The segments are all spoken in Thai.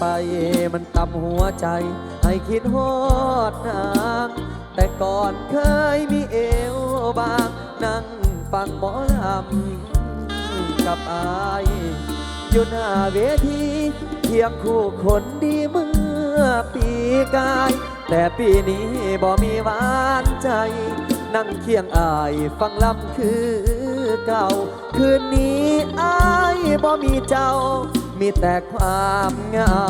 ไปมันตำหัวใจ ให้คิดฮอดนางแต่ก่อนเคยมีเอวบาง นั่งฟังหมอลำกับอายอยู่หน้าเวทีเคียงคู่คนดีเมื่อปีกาย แต่ปีนี้บ่มีหวานใจ นั่งเคียงอายฟังลำคือเก่า คืนนี้อายบ่มีเจ้า มีแต่ความเหงา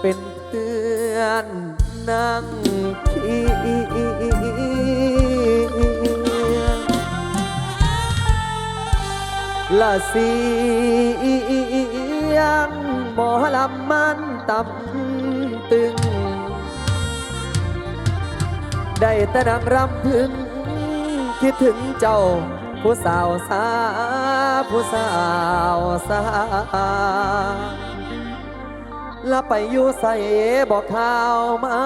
เป็นเพื่อนนั่งเคียงละเสียงหมอลำมันต่ำตึง ได้แต่นังรำพึง คิดถึงเจ้า ผู้สาวสาผู้สาวสาละไปอยู่ใส่บอกข่าวมา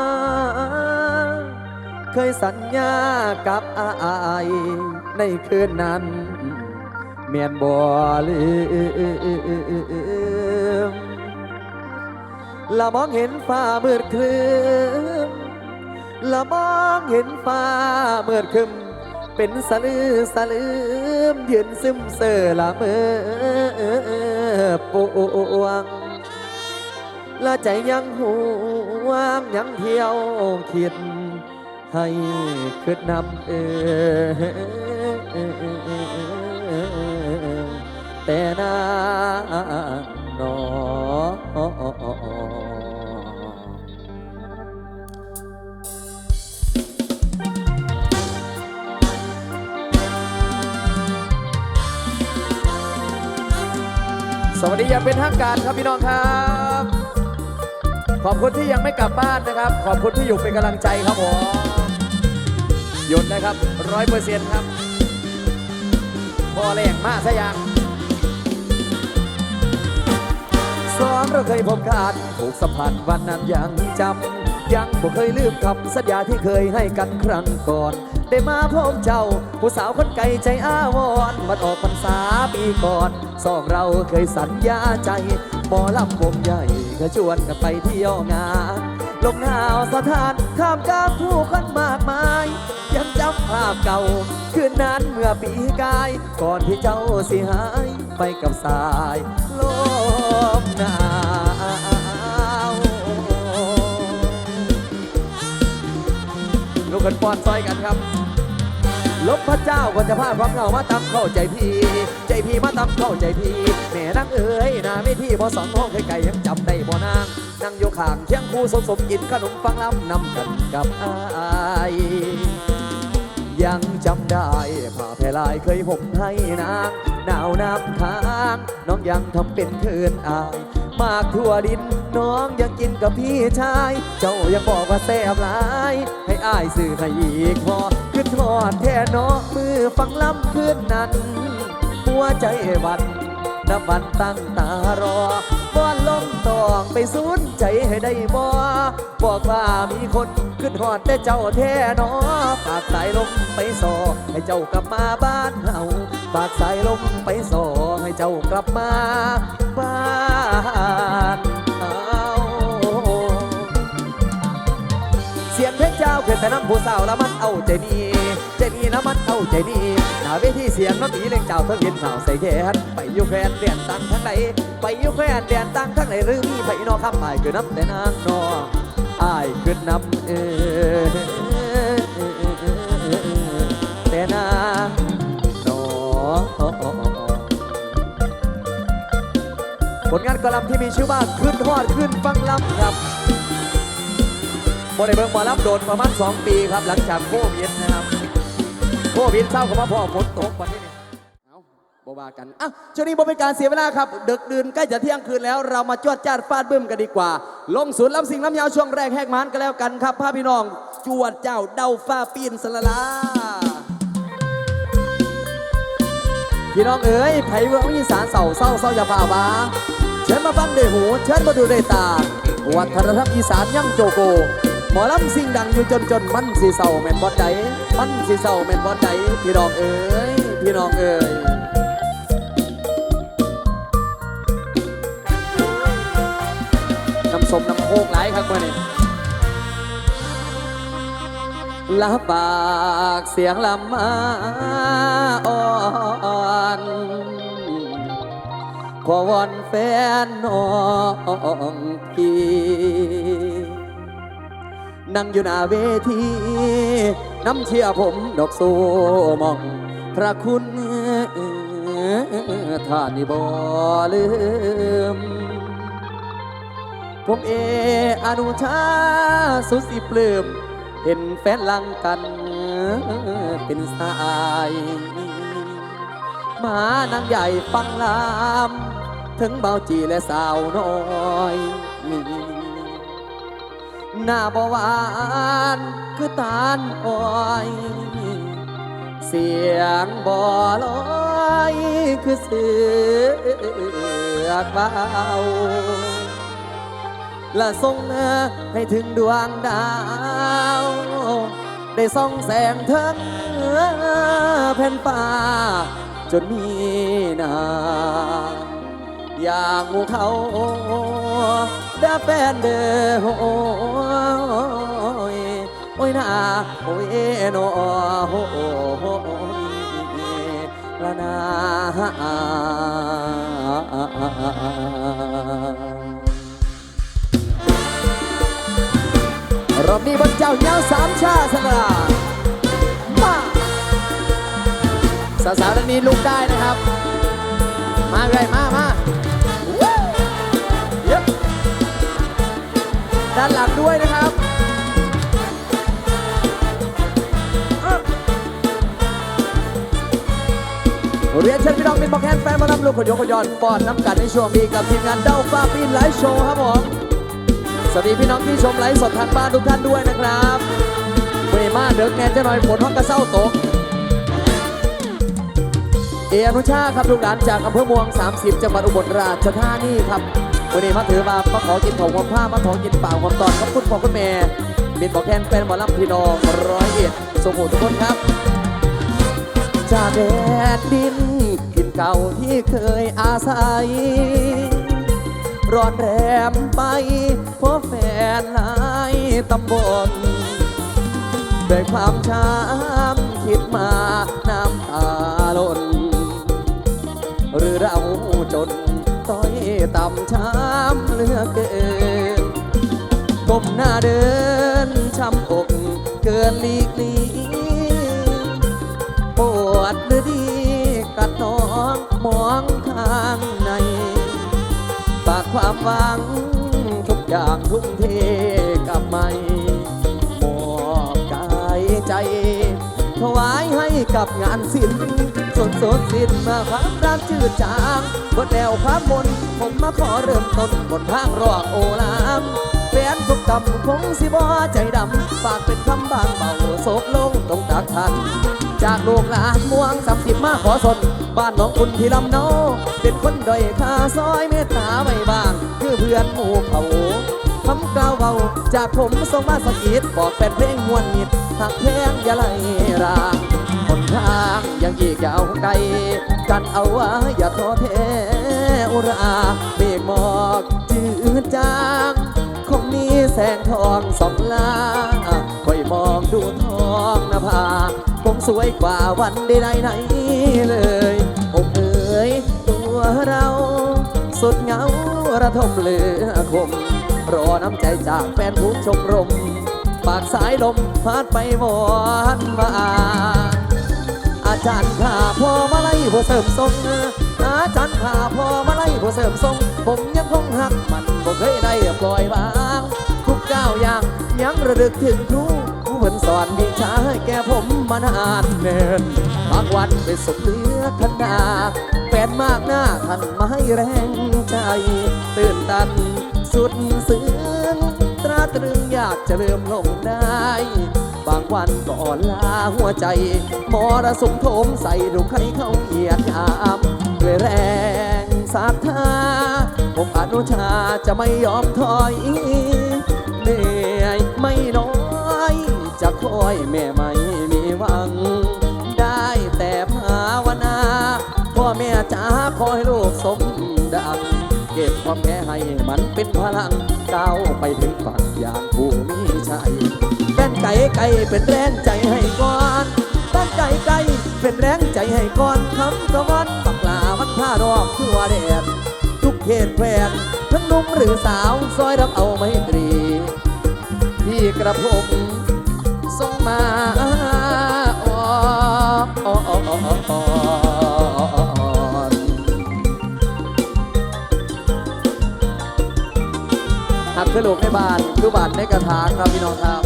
เคยสัญญากับอายในคืนนั้น เมียนบ่ลืมละมองเห็นฟ้ามืดครึ้มละมองเห็นฟ้ามืดครึ้ม เป็นสลือสลืมยืนซึมเสือละเมอปวงและใจยังห่วงยังเที่ยวคิด ให้คิดนำเออแต่นา วัสดีอย่างเป็นทางการครับพี่น้องครับ ขอบคุณที่ยังไม่กลับบ้านนะครับ ขอบคุณที่อยู่เป็นกำลังใจครับผมหยุดนะครับร้อยเปอร์เซ็นต์ครับพอแรงมากซะยังสองเราเคยพบกันถูกสัมผัสวันนั้นยังจำยังบ่เคยลืมคำสัญญาที่เคยให้กันครั้งก่อน ได้มาพบเจ้า ผู้สาวคนไกลใจอ้าวอนวันออกพรรษาปีก่อน สองเราเคยสัญญาใจหมอลำวงใหญ่ก็ชวนกันไปเที่ยวงาน ลงหนาวสถานท่ามกลางผู้คนมากมาย ยังจำภาพเก่า คืนนั้นเมื่อปีกาย ก่อนที่เจ้าสิหายไปกับสายลมหนาวลูกกันปอนซอยกันครับ ลบพระเจ้าก็จะพาความเหงามาตำเข้าใจพี่ ใจพี่มาตำเข้าใจพี่ แม่นั่งเอ๋ยนาไม่ที่พอสองห้องไกลยังจำได้บ่นางนั่งอยู่ข้างเคียงคู่สมสมกินขนมฟังลำนำกันกับอาย ยังจำได้ผ้าแพรลายเคยผมให้นางหนาวน้ำค้างน้องยังทำเป็นเคินอาย มากทั่วดินน้องยังกินกับพี่ชาย เจ้ายังบอกว่าแซ่บหลาย ให้อายซื้อให้อีกพอขึ้นทอดแท่เนาะมือฟังล้ำขึ้นนั้น หัวใจวันนับวันตั้งตารอ บ้านลมตองไปสูนใจให้ได้บ่บอกว่ามีคนขึ้นหอดแต่เจ้าแท้นอฝากสายลมไปสอให้เจ้ากลับมาบ้านเฮาฝากสายลมไปสอให้เจ้ากลับมาบ้าน เสียงเพลงเจ้าเกิดแต่น้ำผู้สาวแล้วมันเอาใจดีใจดีแล้วมันเอาใจดีหน้าเวทีเสียงน้ำตีเล่งเจ้าเพิ่งเห็นข่าวใส่แขนไปอยู่แฟนเดียนตังทั้งไหนไปอยู่แฟนเดียนตังทั้งไหนหรือมีไผนอคำอายคือน้ำแต่นางนออายคือน้ำเออแต่นางนอผลงานกอลัมที่มีชื่อว่าขึ้นทอดขึ้นฟังลำครับ บได้เบิงหมอลำโดนประมาณ 2 ปีครับ หลังจากโควิดนะครับโควิดเศร้าก็มาพอฝนตกวันนี้นี่เอาบว่ากันอะช่วงนี้บ่เป็นการเสียเวลาครับดึกดื่นใกล้จะเที่ยงคืนแล้วเรามาจวดจ้าดฟาดบึ้มกันดีกว่า ลงศูนย์ลำสิงลำยาวช่วงแรกแหกมันกันแล้วกันครับพาพี่น้อง จวดเจ้าเดาฟ้าปีนสละลาพี่น้องเอ๋ยไผ่เมืองอีสานเศร้าเศร้าเศร้าอย่าฝ่าบาเชิญมาฟังด้วยหู เชิญมาดูด้วยตา วัฒนธรรมอีสานยังโจโก หมอลำสิ่งดังอยู่จนจนมันสีเศร้าแม่นบอดใจมันสีเศร้าแม่นบอดใจพี่น้องเอ๋ยพี่น้องเอ๋ยน้ำสมน้ำโคกไหลครับเมื่อนี้ลับปากเสียงลำอ่อนขอวอนแฟนน้องพี่ นั่งอยู่หน้าเวทีน้ำเชียผมดอกโซมอง พระคุณท่านนี่บ่ลืม ผมเออนุชาสุดสิปลืม เห็นแฟนลังกันเป็นสายมานางใหญ่ฟังลาม ถึงเบาจีและสาวน้อยนี่ หน้าบหวานคือตาลอ้อย เสียงบ่ลอยคือเสือกเบาและส่งให้ถึงดวงดาว ได้ส่องแสงเทิงแผ่นฟ้าจนมีนา อย่างหมูเขา ดาแฟนเด้อโอ้ยโอ้ยนาโอ้ยโนโอ้ยละนาเรอบนี้บนเจ้าเงาสามชาสละมาสาวๆด้นนี้ลุกได้นะครับ มาเลยมามา ด้านหลังด้วยนะครับเรียนเชิญพี่น้องมินบอกแคนแฟนมาลำลูกขยกขยอนปอนน้ำกันในช่วงนี้กับทีมงานเด้าฟ้าปีนไลฟ์โชว์ครับผมสวัสดีพี่น้องที่ชมไลฟ์สดทางบ้านทุกท่านด้วยนะครับเวมาเดิกแนนจะหน่อยฝนห้องกระเซ้าตกเออนุชาครับลูกหลานจากอำเภอม่วง 30 จังหวัดอุบลราชธานีครับ วันนี้มาถือมามาขอกินของความผ้ามาขอกินเปล่าความตอนขอบคุณพ่อคุณแม่บินบอกแทนแฟนหมอลำพี่น้องร้อยเอ็ดสมุทรทุกคนครับจากแดดดินกินเก่าที่เคยอาศัยรอนแรมไปเพราะแฟนหลายตำบลด้วยความช้ำคิดมาน้ำตาล้นหรือเราจนต้อยต่ำช้ำเหลื อเกินก้มหน้าเดินช้ำอกเกินหลีกลีปวดหรือดีกัดน้องมองข้างในฝากความหวังทุกอย่างทุ่มเท กับงานศิลป์สดสดสิ้นมาความรักจืดจางบดแล้วความมนผมมาขอเริ่มต้นบนทางรอกโอลามแฟนทุกกรรมคงสิบ่ใจดำฝากเป็นคำบางเบาโศกลงตรงตักทัน จากลูกหลานม่วงสามสิบมาขอสน บ้านน้องคุณที่ลำเนาเป็นคนด้อยค่าซอยเมตตาไว้บ้าง คือเพื่อนหมู่เขาคำกล่าวเบาจากผมส่งมาสกิดบอกแฟนเพลงมวนมิดหักแพงอย่าไล่ราง ทางยังอีกยาวไกล กันเอาไว้อย่าท้อแท้อุราเมฆหมอกจืดจางคงมีแสงทองสองลาคอยมองดูทองนภาคงสวยกว่าวันใดๆไหนเลยอกเอ๋ยตัวเราสุดเหงาระทมเหลือคม รอน้ำใจจากแฟนผู้ชมรม ปากสายลมพัดไปหวานมา อาจารย์ข้าพ่อมาไล่ผู้เสริมทรงอาจารย์ข้าพ่อมาไล่ผู้เสริมทรง ผมยังคงหักมันบ่เคยได้ปล่อยวางทุกก้าวอย่างยังระลึกถึงครูผู้เพิ่นสอนวิชาให้แก่ผมมานานเนินบางวันไปสบเลือขนาแฟนมากหน้าท่านมาให้แรงใจ ตื่นตันสุดซึ้งตราตรึงอยากจะเริ่มลงได้ บางวันก็อ่อนล้าหัวใจมรสุมโถมใส่รูมให้เขาเหยียดหามด้วยแรงศรัทธาผมอนุชาจะไม่ยอมถอยเหนื่อยไม่น้อย จะคอยแม่ไม่มีหวัง ได้แต่ภาวนาพ่อแม่จ๋าขอยลูกสมดังเก็บความแพ้ให้มันเป็นพลังก้าวไปถึงฝั่งอย่างผู้มีชัย แฟนไก่ไก่เป็นแรงใจให้ก่อนแฟนไก่ไก่เป็นแรงใจให้ก่อนคำตะวันปักลาวันท่ารอบทั่วแดดทุกเขตแฟนทั้งนุ่มหรือสาวซอยรับเอาไม่ตรีพี่กระผมส่งมาอ๋ออ๋หักกระโหลกในบานลูกบานในกระถางครับพี่น้องครับ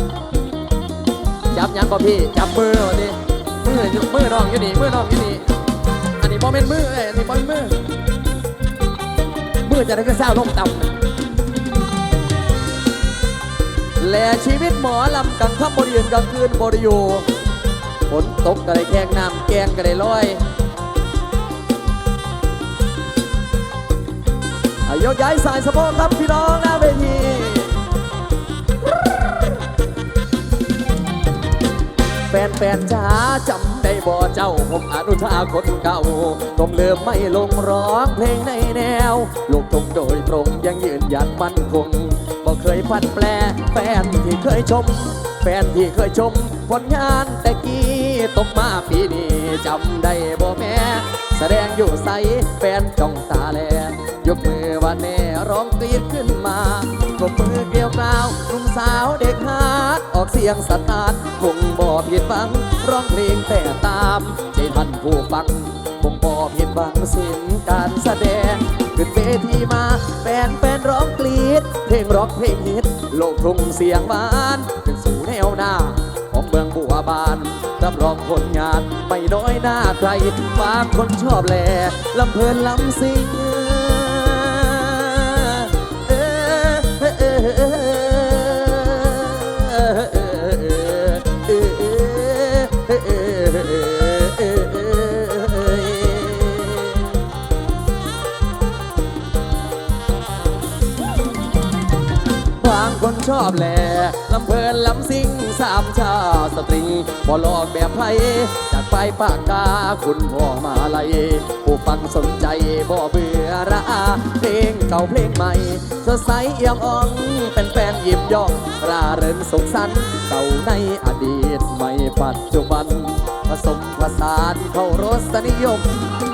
จับยังก็พี่จับมือวันนี้มือยมือน้องอยู่นี่มือน้องอยู่นี่อันนี้บอเป็นมืออันนี้บอเป็นมือมือจะได้ก็เศร้าลงต่ำและชีวิตหมอลำกลางค่ำบริยนกลางคืนบริโยฝนตกก็เลยแข้งน้ำแกงก็เลยลอยอายกย้ายสายสะโพกครับพี่น้องหน้าเวที นแฟนจ้าจำได้บ่เจ้าผมอนุชาคนเก่าต้องเลิมไม่ลงร้องเพลงในแนว ลูกทุ่งโดยตรงยังยืนยันมั่นคงบ่เคยพันแปลแฟนที่เคยชม แฟนที่เคยชมผลงานแต่กี้ ตกมาปีนี้จำได้บ่แม่ แสดงอยู่ใสแฟนจ้องตาแล ยกมือว่าแน่ร้องกรีดขึ้นมาปรบมือเกลียวกล่าวหนุ่มสาวเด็กฮาดออกเสียงสตาร์ทคงบ่ผิดฟัง ร้องเพลงแต่ตาม ใจท่านผู้ฟังคงบ่ผิดฟังสิ่งการแสดง ขึ้นเวทีมาแฟนแฟนร้องกรีด เพลงร็อกเพลงฮิตโลกทุ่งเสียงหวานเป็นสู่แนวหน้า ของเมืองบัวบานรับรองผลงานไม่น้อยหน้าใครบางคนชอบแหล่ลำเพลินลำสิงบางคนชอบแหล่ลำเพลินลำสิ ชาสตรีบ่หลอกแบบไพจากไปปากกาคุณพ่อมาลัยผู้ฟังสนใจบ่เบื่อระอาเพลงเก่าเพลงใหม่สดใสเอี่ยมอ่องเป็นแฟนๆยิ้มย่องราเริงสุขสันเก่าในอดีตไม่ปัจจุบัน ผสมผสานเข้ารสนิยม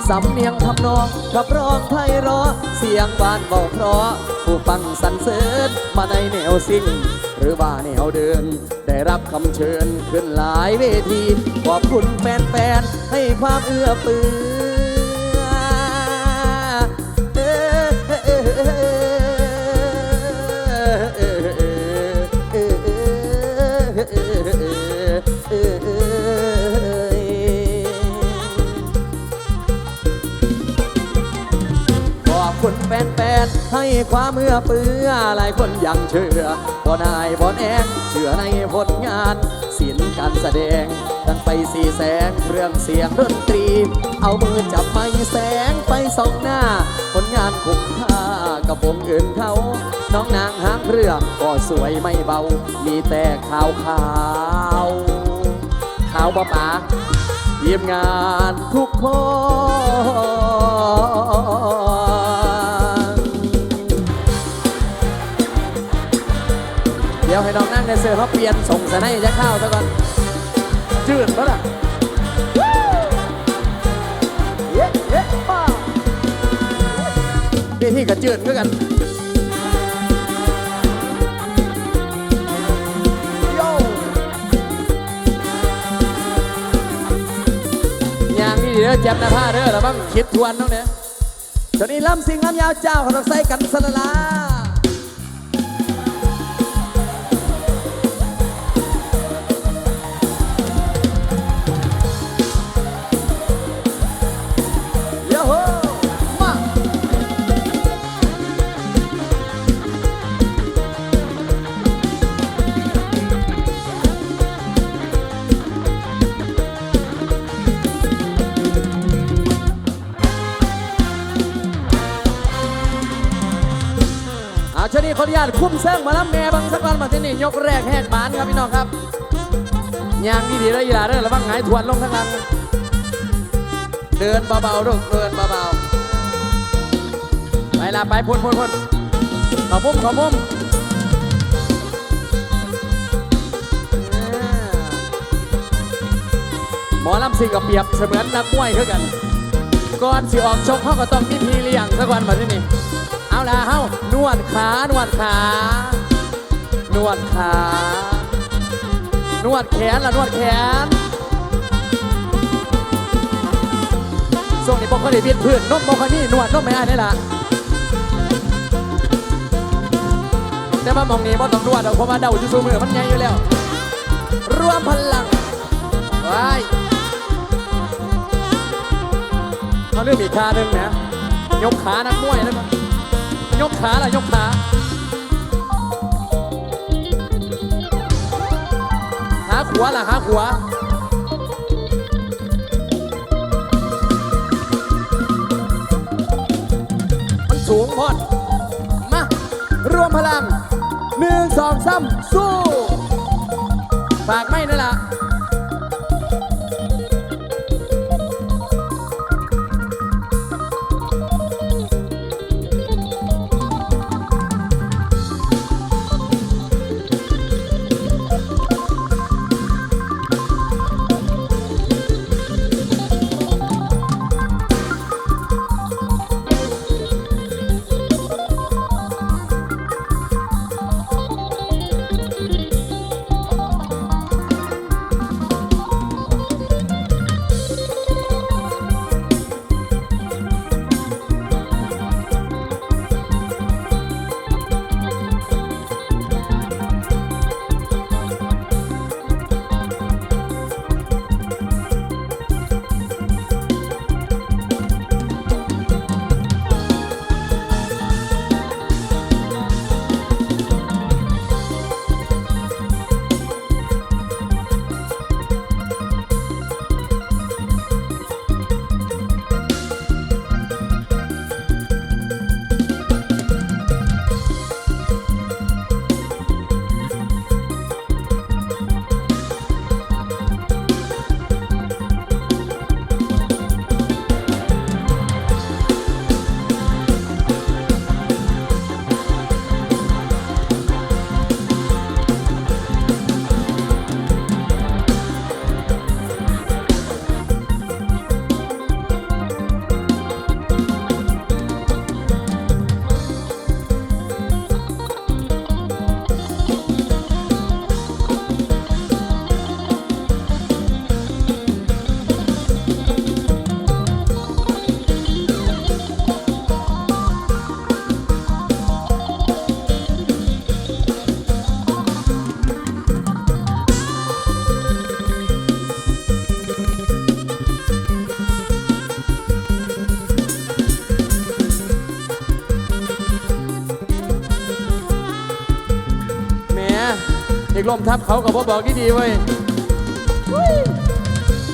สำเนียงทำนองกับร้องไพเราะเสียงบานเบาเพราะ ผู้ฟังสรรเสริญมาในแนวสิ่ง หรือว่าแนวเดิน ได้รับคำเชิญขึ้นหลายเวที ขอบคุณแฟนๆให้ความเอื้อเฟื้อ ให้ความเมื่อเปื้อหลายคนยังเชื่อบ่นายบ่แอนเชื่อในผลงานศิลป์การแสดงตั้งไปสีแสงเครื่องเสียงดนตรี เอามือจับไม้แสงไปส่องหน้า ผลงานคุ้มค่ากับวงอื่นเขาน้องนางหางเรื่องก็สวยไม่เบา มีแต่ขาวขาวขาวบ่ป๋าทีมงานทุกคน เดี๋ยวให้น้องนั่งในเสือเขาเปลี่ยนส่งสนให้จะเข้าวซะก่อนจืดปะล่ะเย้เย้ป้าเวทีกับจืดด้วยกันโยอย่างนี้เด้อแจ็บหน้าผ้าเด้อแล้วบ้างคิดทวนน้องเนี่ยตอนนี้ลำสิงลำยาวเจ้าขนมใส่กันสละลา อาช่วงนี้ขออนุญาตคุ้มเซิงมาล้ำแม่บางสักวันมาที่นี่ยกแรกแหกบานครับพี่น้องครับยางดีๆแล้ยีหลาเด้ระวังหายทวนลงข้งล่างเดินเบาๆลูกเดินเบาๆไปละไปพ่นพ่นพ่นขอพุ่มขอพุ่มหมอลำสิงกับเปรียบเสมือนนักมวยเท่ากัน ก่อนสิออกชกเขาก็ต้องมีพีเลี้ยงสักวันแบบนี้นี่ เอาละเฮ้านวดขานวดขานวดขานวดแขนละนวดแขนช่วงนี้พวกเขาได้เบียดเพื่อนนมบอกเขานี่นวดนมไม่ได้นี่ล่ะแต่ว่ามองนี้บ่ต้องนวดหรอกเพราะว่าเดาจุซูมือมันใหญ่อยู่แล้วรวมพลังไว้เอาเรื่องอีกขาหนึ่งนะยกขานักมวยนะมั้ ยกขาล่ะยกขาขาขวาล่ะขาขวามันสูงพอดมา รวมพลังหนึ่งสองสามสู้ ฝากไม่นั่นละแหม มทับเขากับพ่อบอกดีเว้ยอุ้ย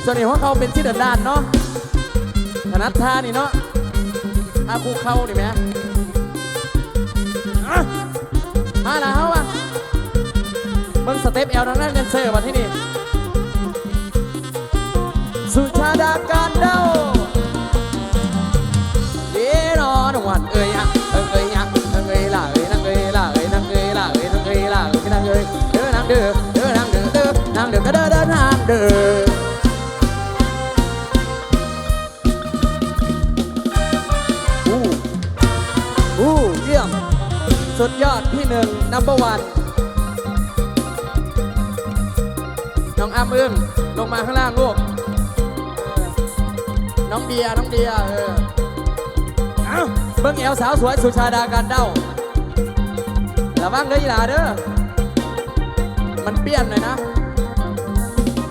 ส่วนนี้ของเขาเป็นที่ด้านเนาะถนัดท่านี่เนาะอาคูเข้านี่แหมอะมาแล้วเขาอะมึงสเต็ปเอลทางด้านแดนเซอร์มาที่นี่ เด้อเด้อเด้อนางเด้อเด้อนางเด้อก็เด้อเด้อนางเด้ออู้อู้เยี่ยม สุดยอดพี่หนึ่งนัมเบอร์วันน้องอ้ำอึ้งลงมาข้างล่างลูกน้องเบียร์น้องเบียร์เออเบิ่งแอวสาวสวยสุชาดาการเด้าระวังเด้ออีหลาเด้อ มันเปี้ยนหน่อยนะ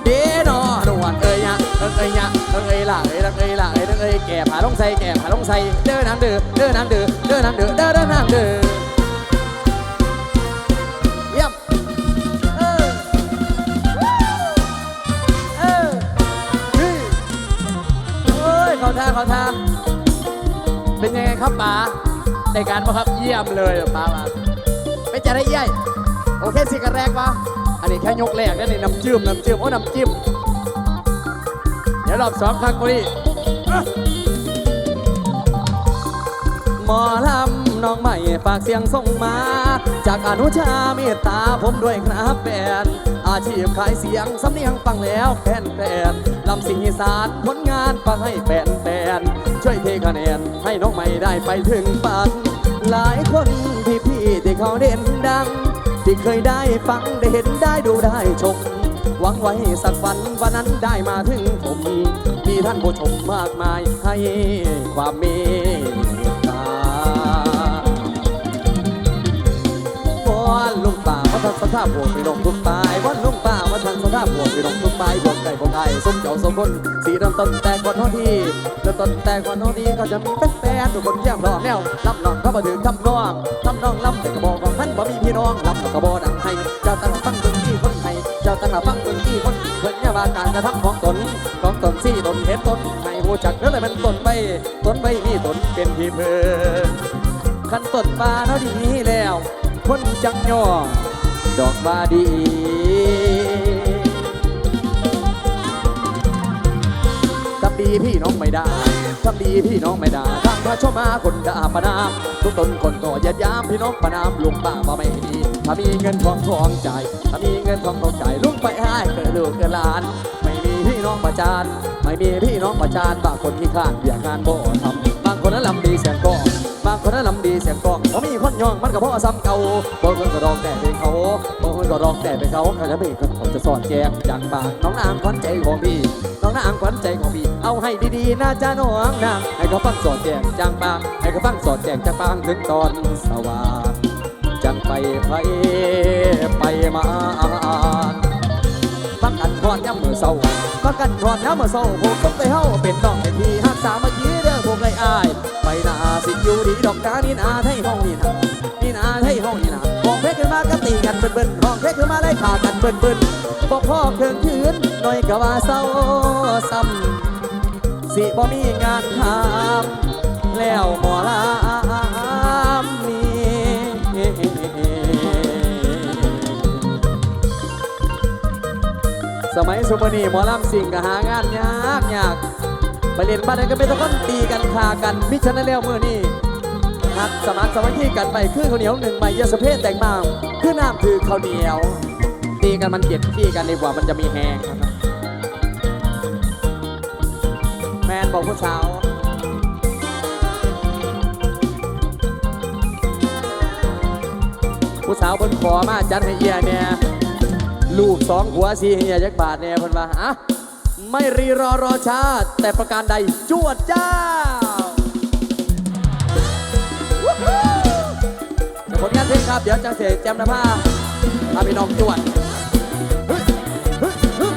เด้นอหนวดเอ้ยยะเอ้ยเอ้ยะเอ้ยเอ้ยล่ะเอ้ยลังเอ้ยล่ะเอ้ยลังเอ้ยแก่ผาลงใส่แก่ผาลงใส่เด้อนางเด้อเด้อนางเด้อเด้อนางเด้อเด้อเด้อนางเด้อเยี่ยมเออเออฮ้ยโอ้ยขาท่าเขาท่าเป็นยังไงครับป๋าในการมาครับเยี่ยมเลยป๋ามาไม่จะได้เยี่ยโอเคสิกันแรกวะ อันนี้แค่ยกแรกนั่นนี่น้ำจิ้มน้ำจิ้มโอ้น้ำจิ้มเดี๋ยวรอบสองครั้งกูนี่หมอลำำน้องใหม่ฝากเสียงส่งมา จากอนุชาเมตตาผมด้วยครับแฟนอาชีพขายเสียงสำเนียงฟังแล้วแฟนแฟนลำสิงอีสานผลงานฟังให้แฟนแฟนช่วยเทคะแนนให้น้องใหม่ได้ไปถึงฝัน หลายคนพี่พี่ๆที่เขาเด่นดัง ที่เคยได้ฟังได้เห็นได้ดูได้ชม หวังไว้สักวันวันนั้นได้มาถึงผม มีท่านผู้ชมมากมายให้ความเมต วอนลุงป่ามาทันสภาพบวกไปลงทุกปายวอนลุงป่ามาทันสภาพบวกไปลงทุกปายบวกไก่บวกไก่สมเจ้าสมคนสีเริ่มต้นแต่ก่อนท่าที่เริ่มต้นแต่ก่อนท่านี้ก็จะมีแฟนๆทุกคนเยี่ยมรองแนวรับน้องเข้ามาถึงทำนองทำนองลำแต่กระบอกของท่านบ่มีพี่น้องลำแต่กระบอกดังให้เจ้าตั้งฟังคนที่คนไทยเจ้าตั้งฟังคนที่คนเพื่อนเนี่ยว่าการกระทำของตนของตนสี่ตนเห็นตนให้รู้จักนั่นเลยมันตนไปตนไปมีตนเป็นที่เพื่อขันต้นปลาเนาะดีแล้ว คนจังย่อดอกบาดี ทำดีพี่น้องไม่ได้ ทำดีพี่น้องไม่ได้ทำพระชมาคนด่าประนาม ทุกตนคนก็ยัดยามพี่น้องประนามลุงป้าบ่ไม่ดี ถ้ามีเงินทองทองใจ ถ้ามีเงินทองทองใจลุงไปให้เกิดลูกเกิดหลาน ไม่มีพี่น้องประจาน ไม่มีพี่น้องประจานบางคนที่ข้านอยากงานบ่ทำบางคนนั้นลำดีเสียงกอง บางคนนั้นลำดีเสียงกองพอมีคนย่องมันก็เพราะซ้ำเก่าบางคนก็ร้องแต่เป็นเขาบางคนก็ร้องแต่เป็นเขาเขาจะไม่เขาจะสอนแจงจากปากน้องนางขวัญใจของพี่น้องนางขวัญใจของพี่เอาให้ดีๆนะจ๊ะน้องนางให้เขาฟังสอนแจงจางปากให้เขาฟังสอนแจงจากปางถึงตอนสว่างจังไปไปไปมาฟังกันก่อนย้ำมือเศร้าฟังกันก่อนย้ำมือเศร้าผมต้องไปเฮาเป็นน้องให้พี่ฮักสามัคคีเด้อพวกไอ้อาย นาสิอยู่ดีดอกกานี่นาไทยห้องนี่นานี่นาไทยห้องนี่นาห้องเพชรขึ้นมาก็ตีกันเบิ่นเบิ่นห้องเพชรขึ้นมาไล่ขากันเบิ่นเบิ่นบอกพ่อเครื่องคืนหน่อยก็ว่าเศร้าซ้ำสิบ่มีงานทำแล้วหมอลำนี่สมัยสุมนีหมอลำสิ่งก็หางานยากยาก ไปเรียนบ้านนั้นก็ไม่ต้องคนตีกันคากันมิฉะนั้นแล้วเมื่อนี้หักสมานสามัคคีกันไปคือข้าวเหนียวหนึ่งใบยาสเพศแตงมาคือน้ำคือข้าวเหนียว ตีกันมันเกลียดขี้กันดีกว่ามันจะมีแหงนะครับแมนบอกผู้สาวผู้สาวบนขอมาจัดให้เอียเนี่ยลูกสองหัวสีเฮียยักบาทเนี่ยเพิ่นว่าอะ ไม่รีรอรอช้า แต่ประการใดจวดจ้าผลงานเพลงครับ เดี๋ยวจังเสกแจมนภาพาพี่น้องจวดเฮ้ยเฮ้ยเฮ้ย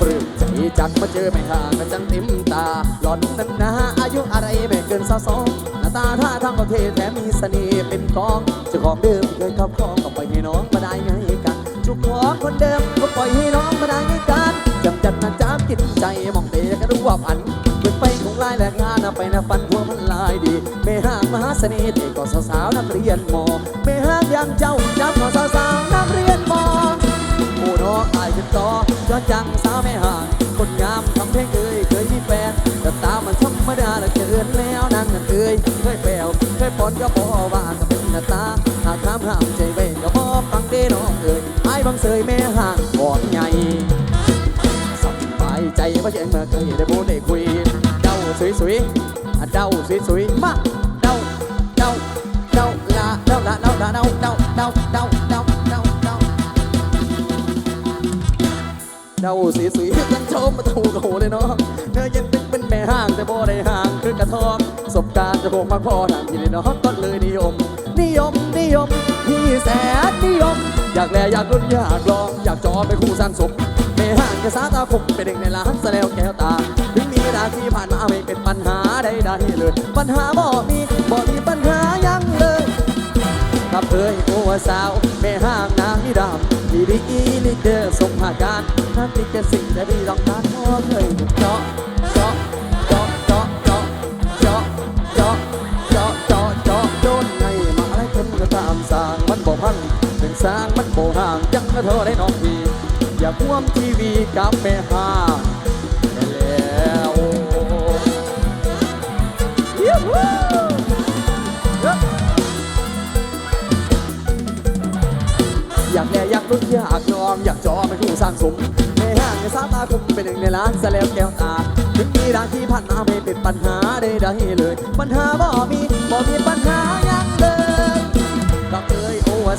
ปลื้มใจจังมาเจอไม่ห่างกันจังต็มตา หล่อนนั้นนะอายุอะไรไม่เกินสาวสอง ตาท่าทางก็เท่แถมมีเสน่ห์เป็นกองเจ้าของเดิมเคยครอบครองก็ปล่อยให้น้องมาได้ไงกันจุกหัวคนเดิมก็ปล่อยให้น้องมาได้ไงกันจำจัดนะจ้ากินใจมองเด็กก็รู้ว่าอันเปิดไปคงลายแหลกงานไปนะฟันหัวมันลายดีแม่ห้างมหาเสน่ห์เด็กก็สาวๆนักเรียนมอแม่ห้างยังเจ้าจับก็สาวๆนักเรียนมอผู้น้องอายขึ้นต่อย้อนจังสาวแม่ห่างคนงามทำเพลง มันธรรมดาล้วเกินแล้วนางนั่นเอ่ยเคยแปลวเคยปนก็พอว่าก็เป็นหน้าตาหากถามห้ามใจไว้ก็พอฟังเด้น้องเอ่ยอายบังเสยแม่ห่างก่อนใหญ่สบายใจเพราะยังเมื่อเคยได้พูดได้คุยเดาสวยๆอะเดาสวยๆมาเดาเดาเดาละเดาละเดาละเดาเดาเดาเดาเดาเดาเดาเดาสีสีกันชมมาถูกโหเลยเนาะเธอยังเป็นเป็น แม่ห้างแต่บ่ได้ห่างคือกระทองประสบการณ์จะคงมาพอทางที่เลยเนาะก็เลยนิยม นิยมนิยมพี่แสนนิยม อยากแลอยากรุ่นอยากลองอยากจอไปคู่สันสมแม่ห้างแค่สาตาคมเป็นเด็กในร้านแสดงแก้วตาถึงมีนาทีผ่านมาไม่เป็นปัญหาใดๆเลย ปัญหาบ่มีบ่มีปัญหายังเลยกับเอ้ยโอ้สาวแม่ห้างนางนี่ดำดีดีอีลิเดอร์ส่งหาการนั่นติดแต่สิ่งจะดีลองทานพ่อเคยเจาะ พิ่นก็ตามสร้างมันบ่งถึงสร้างมันบ่ห่างยังก็เธอได้น้องพี่อย่าากร่วมทีวีกับแม่ห้างแล้วยูฮูอยากแก่อยากลุ้นอยากยอมอยากจอเป็นผู้สร้างสมแม่ห้างในสาตาคมเป็นหนึ่งในล้านเสลวแก้วตาถึงมีด่านที่ผ่านมาไม่เป็นปัญหาใดๆเลย ปัญหาบ่มีบ่มีปัญ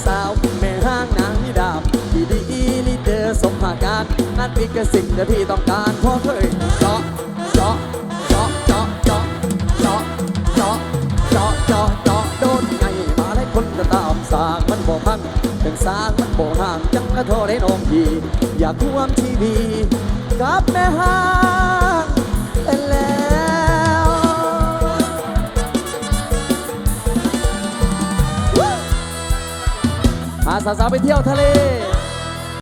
สาวแม่ห้างนางนิดาบดีดีลีเดอร์สมภาการนั่นเป็นกสิ่งที่พี่ต้องการเพราะเคยเจาะเจาะเจาะเจาะเจาะเจาะเจาะเจาะเจาะเจาะโดนไงมาหลายคนก็ตามสางมันบ่พังถึงสางมันบ่ห่างจังกระโทษได้น้องพี่อยากร่วมทีวีกับแม่ห้าง พาสาวๆไปเที่ยวทะเล